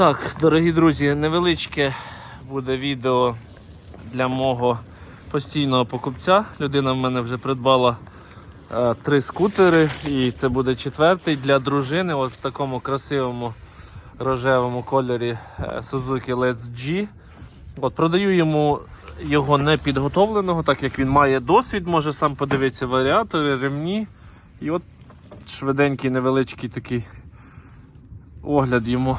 Так, дорогі друзі, невеличке буде відео для мого постійного покупця. Людина в мене вже придбала е, три скутери, і це буде четвертий для дружини. От в такому красивому рожевому кольорі е, Suzuki Let's G. От, продаю йому його непідготовленого, так як він має досвід, може сам подивитися варіатори, ремні. І от швиденький невеличкий такий огляд йому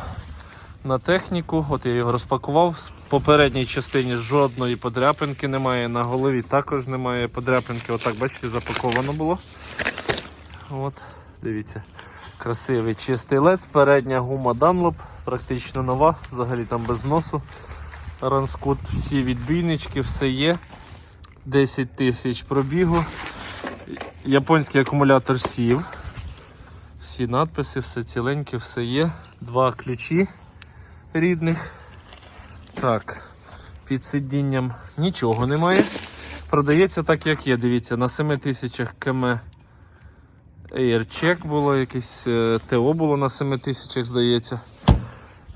на техніку. От я його розпакував. З попередній частині жодної подряпинки немає. На голові також немає подряпинки. Отак, бачите, запаковано було. От, дивіться. Красивий чистий лед. Передня гума Dunlop, практично нова, взагалі там без носу. Ранскут, всі відбійнички, все є. 10 тисяч пробігу. Японський акумулятор сів. Всі надписи, все ціленьке, все є. Два ключі рідних. Так, під сидінням нічого немає. Продається так, як є. Дивіться, на 7 тисячах км AirCheck було, якесь е, ТО було на 7 тисячах, здається.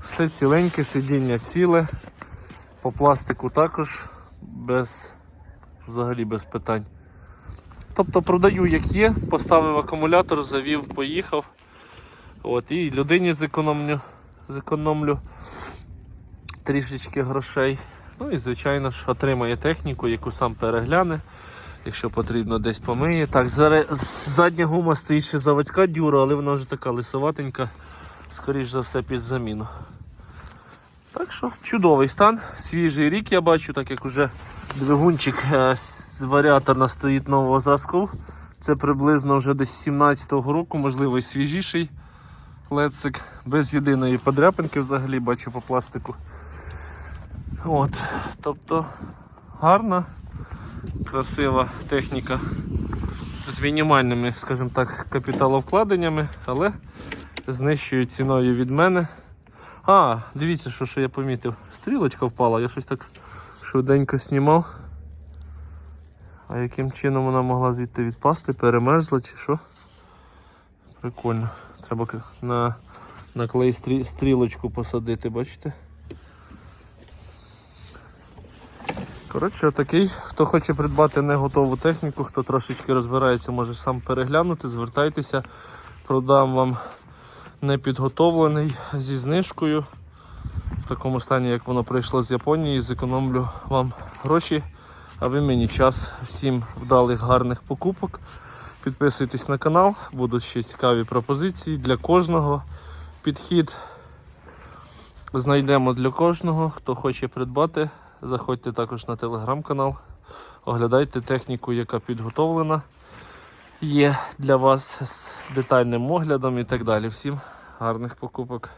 Все ціленьке, сидіння ціле. По пластику також без, взагалі без питань. Тобто продаю як є, поставив акумулятор, завів, поїхав. От, і людині зекономлю, зекономлю трішечки грошей. Ну і звичайно ж отримає техніку, яку сам перегляне. Якщо потрібно десь помиє. Так, задня гума стоїть ще заводська дюра, але вона вже така лисоватенька, скоріш за все під заміну. Так що чудовий стан, свіжий рік я бачу, так як уже двигунчик е, варіаторна стоїть нового зразку. Це приблизно вже десь 17-го року, можливо і свіжіший лецик, без єдиної подряпинки взагалі бачу по пластику. От, тобто гарна, красива техніка з мінімальними, скажімо так, капіталовкладеннями, але з ціною від мене. А, дивіться, що, що я помітив. Стрілочка впала, я щось так швиденько знімав. А яким чином вона могла звідти відпасти, перемерзла чи що? Прикольно. Треба на, на клей стрі- стрілочку посадити, бачите? Коротше, такий, хто хоче придбати не готову техніку, хто трошечки розбирається, може сам переглянути, звертайтеся, продам вам непідготовлений зі знижкою. В такому стані, як воно прийшло з Японії, зекономлю вам гроші, а ви мені час всім вдалих гарних покупок. Підписуйтесь на канал, будуть ще цікаві пропозиції для кожного. Підхід знайдемо для кожного. Хто хоче придбати, заходьте також на телеграм-канал, оглядайте техніку, яка підготовлена є для вас з детальним оглядом і так далі. Всім гарних покупок.